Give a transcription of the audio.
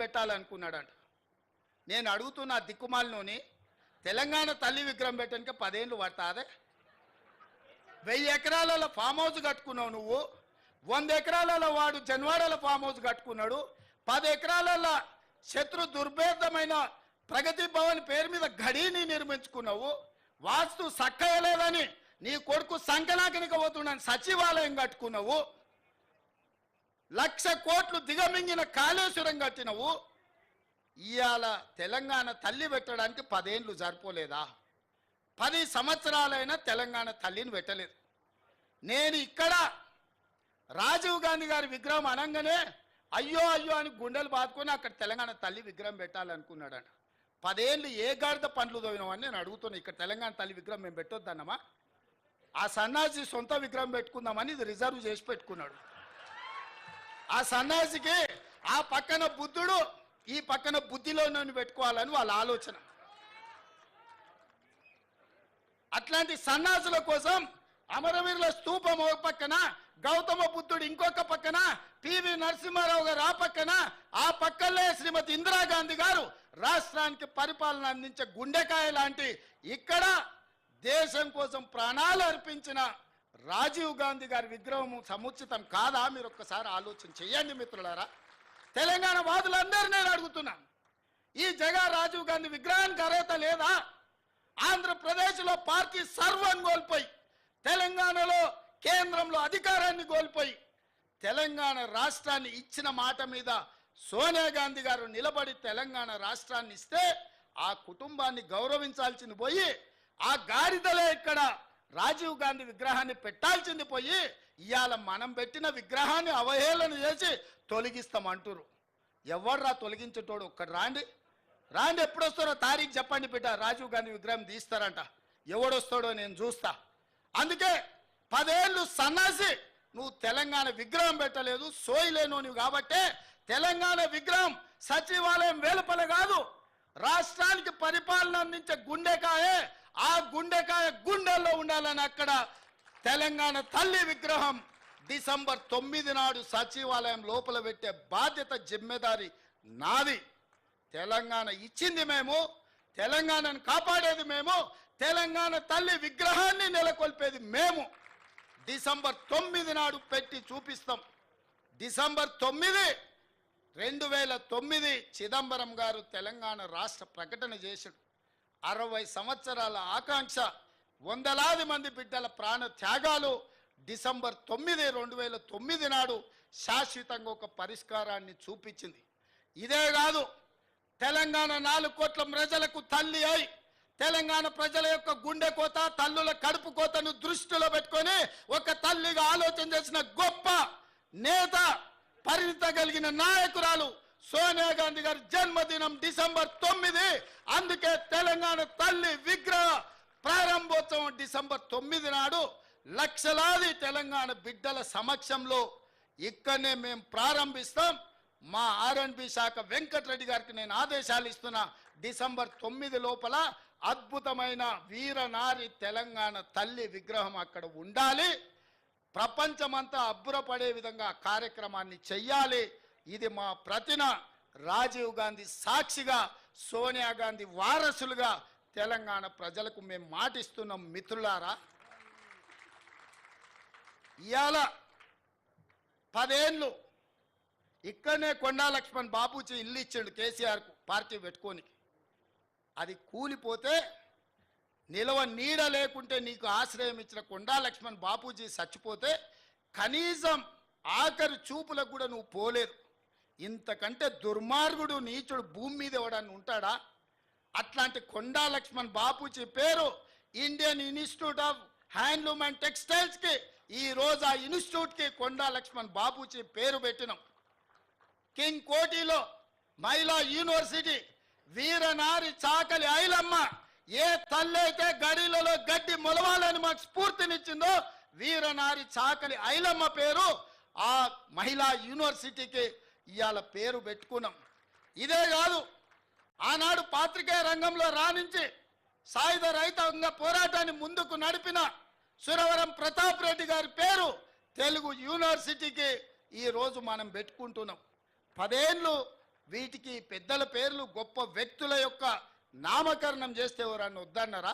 పెట్టాలనుకున్నాడంట. నేను అడుగుతున్న దిక్కుమాలలోని తెలంగాణ తల్లి విగ్రహం పెట్టడానికి పదేళ్ళు పడతాదే? వెయ్యి ఎకరాలలో ఫామ్ హౌస్ కట్టుకున్నావు నువ్వు వంద ఎకరాలలో వాడు జన్వాడలో ఫామ్ హౌస్ కట్టుకున్నాడు పది ఎకరాలలో శత్రు దుర్భేదమైన ప్రగతి భవన్ పేరు మీద గడిని నిర్మించుకున్నావు వాస్తు సక్కయలేదని నీ కొడుకు సంకనాకనికి పోతున్నాను సచివాలయం కట్టుకున్నావు లక్ష కోట్లు దిగమింగిన కాళేశ్వరం కట్టినవు. ఇవాళ తెలంగాణ తల్లి పెట్టడానికి పదేండ్లు సరిపోలేదా? పది సంవత్సరాలైనా తెలంగాణ తల్లిని పెట్టలేదు. నేను ఇక్కడ రాజీవ్ గాంధీ గారి విగ్రహం అనగానే అయ్యో అయ్యో అని గుండెలు బాదుకొని అక్కడ తెలంగాణ తల్లి విగ్రహం పెట్టాలనుకున్నాడట. పదేళ్ళు ఏ గాడిద పండ్లు తోవినామని నేను అడుగుతున్నాను ఇక్కడ తెలంగాణ తల్లి విగ్రహం మేము పెట్టొద్దన్నమా? ఆ సన్నాసి సొంత విగ్రహం పెట్టుకుందామని ఇది రిజర్వ్ చేసి పెట్టుకున్నాడు. ఆ సన్యాసికి ఆ పక్కన బుద్ధుడు ఈ పక్కన బుద్ధిలో నన్ను పెట్టుకోవాలని వాళ్ళ ఆలోచన. అట్లాంటి సన్నాసుల కోసం అమరవీరుల స్తూపం ఒక పక్కన గౌతమ బుద్ధుడు ఇంకొక పక్కన పివి నరసింహారావు గారు ఆ పక్కన ఆ పక్కనే శ్రీమతి ఇందిరాగాంధీ గారు రాష్ట్రానికి పరిపాలన అందించే గుండెకాయ లాంటి ఇక్కడ దేశం కోసం ప్రాణాలు అర్పించిన రాజీవ్ గాంధీ గారి విగ్రహం సముచితం కాదా? మీరు ఒక్కసారి ఆలోచన చేయండి మిత్రులారా. తెలంగాణ వాదులందరూ నేను అడుగుతున్నాను. ఈ జగా రాజీవ్ గాంధీ విగ్రహానికి అర్హత లేదా? ఆంధ్రప్రదేశ్లో పార్టీ సర్వం కోల్పోయి తెలంగాణలో కేంద్రంలో అధికారాన్ని కోల్పోయి తెలంగాణ రాష్ట్రాన్ని ఇచ్చిన మాట మీద సోనియా గాంధీ గారు నిలబడి తెలంగాణ రాష్ట్రాన్ని ఇస్తే ఆ కుటుంబాన్ని గౌరవించాల్సింది పోయి ఆ గాడిదలే ఇక్కడ రాజీవ్ గాంధీ విగ్రహాన్ని పెట్టాల్సింది పోయి ఇవాళ మనం పెట్టిన విగ్రహాన్ని అవహేళన చేసి తొలగిస్తామంటారు ఎవర్రా తొలగించేటోడు? ఒక్కడు రాండి. రాండి ఎప్పుడు వస్తారో తారీఖు చెప్పండి బిడ్డ. రాజీవ్ గాంధీ విగ్రహం తీస్తారంట. ఎవడొస్తాడో నేను చూస్తా. అందుకే పదేళ్ళు సన్నాసి నువ్వు తెలంగాణ విగ్రహం పెట్టలేదు సోయిలేను నువ్వు కాబట్టే తెలంగాణ విగ్రహం సచివాలయం వేలుపల కాదు. రాష్ట్రానికి పరిపాలన అందించే గుండెకాయే ఆ గుండెకాయ గుండెల్లో ఉండాలని అక్కడ తెలంగాణ తల్లి విగ్రహం డిసెంబర్ తొమ్మిది నాడు సచివాలయం లోపల పెట్టే బాధ్యత జిమ్మెదారి నాది. తెలంగాణ ఇచ్చింది మేము తెలంగాణను కాపాడేది మేము తెలంగాణ తల్లి విగ్రహాన్ని నెలకొల్పేది మేము. డిసెంబర్ తొమ్మిది నాడు పెట్టి చూపిస్తాం. డిసెంబర్ తొమ్మిది రెండు వేల తొమ్మిది చిదంబరం గారు తెలంగాణ రాష్ట్ర ప్రకటన చేశాడు. అరవై సంవత్సరాల ఆకాంక్ష వందలాది మంది బిడ్డల ప్రాణ త్యాగాలు డిసెంబర్ తొమ్మిది రెండు వేల తొమ్మిది నాడు శాశ్వతంగా ఒక పరిష్కారాన్ని చూపించింది. ఇదే కాదు తెలంగాణ నాలుగు కోట్ల ప్రజలకు తల్లి అయి తెలంగాణ ప్రజల యొక్క గుండె కోత తల్లుల కడుపు కోతను దృష్టిలో పెట్టుకొని ఒక తల్లిగా ఆలోచన చేసిన గొప్ప నేత పరిణిత కలిగిన నాయకురాలు సోనియా గాంధీ గారి జన్మదినం డిసెంబర్ తొమ్మిది. అందుకే తెలంగాణ తల్లి విగ్రహ ప్రారంభోత్సవం డిసెంబర్ తొమ్మిది నాడు లక్షలాది తెలంగాణ బిడ్డల సమక్షంలో ఇక్కడనే మేము ప్రారంభిస్తాం. మా ఆర్ఎండ్బి శాఖ వెంకటరెడ్డి గారికి నేను ఆదేశాలు ఇస్తున్నా. డిసెంబర్ తొమ్మిది లోపల అద్భుతమైన వీరనారి తెలంగాణ తల్లి విగ్రహం అక్కడ ఉండాలి. ప్రపంచమంతా అబ్బురపడే విధంగా కార్యక్రమాన్ని చెయ్యాలి. ఇది మా ప్రతిన రాజీవ్ గాంధీ సాక్షిగా సోనియా గాంధీ వారసులుగా తెలంగాణ ప్రజలకు మేము మాటిస్తున్నాం మిత్రులారా. ఇవాళ పదేళ్ళు ఇక్కడనే కొండా లక్ష్మణ్ బాబూజీ ఇల్లు ఇచ్చాడు కేసీఆర్కు పార్టీ పెట్టుకోనికి. అది కూలిపోతే నిలవ నీడ లేకుంటే నీకు ఆశ్రయం ఇచ్చిన కొండా లక్ష్మణ్ బాపూజీ చచ్చిపోతే కనీసం ఆఖరి చూపులకు కూడా నువ్వు పోలేదు. ఇంతకంటే దుర్మార్గుడు నీచుడు భూమి మీద ఎవడని ఉంటాడా? అట్లాంటి కొండా లక్ష్మణ్ బాపూజీ పేరు Indian institute of handloom and టెక్స్టైల్స్కి ఈ రోజు ఆ ఇన్స్టిట్యూట్కి కొండా లక్ష్మణ్ బాపూజీ పేరు పెట్టినాం. కింగ్ కోటిలో మహిళా యూనివర్సిటీ వీరనారి చాకలి ఐలమ్మ ఏ తల్లైతే గడిలలో గడ్డి మొలవాలని మాకు స్ఫూర్తినిచ్చిందో వీరనారి చాకలి ఐలమ్మ పేరు ఆ మహిళా యూనివర్సిటీకి ఇవాళ పేరు పెట్టుకున్నాం. ఇదే కాదు ఆనాడు పాత్రికేయ రంగంలో రాణించి సాయుధ రైతాంగ పోరాటాన్ని ముందుకు నడిపిన సురవరం ప్రతాప్ రెడ్డి గారి పేరు తెలుగు యూనివర్సిటీకి ఈ రోజు మనం పెట్టుకుంటున్నాం. పదేళ్ళు వీటికి పెద్దల పేర్లు గొప్ప వ్యక్తుల యొక్క నామకరణం చేస్తే ఎవరన్నా వద్దన్నారా?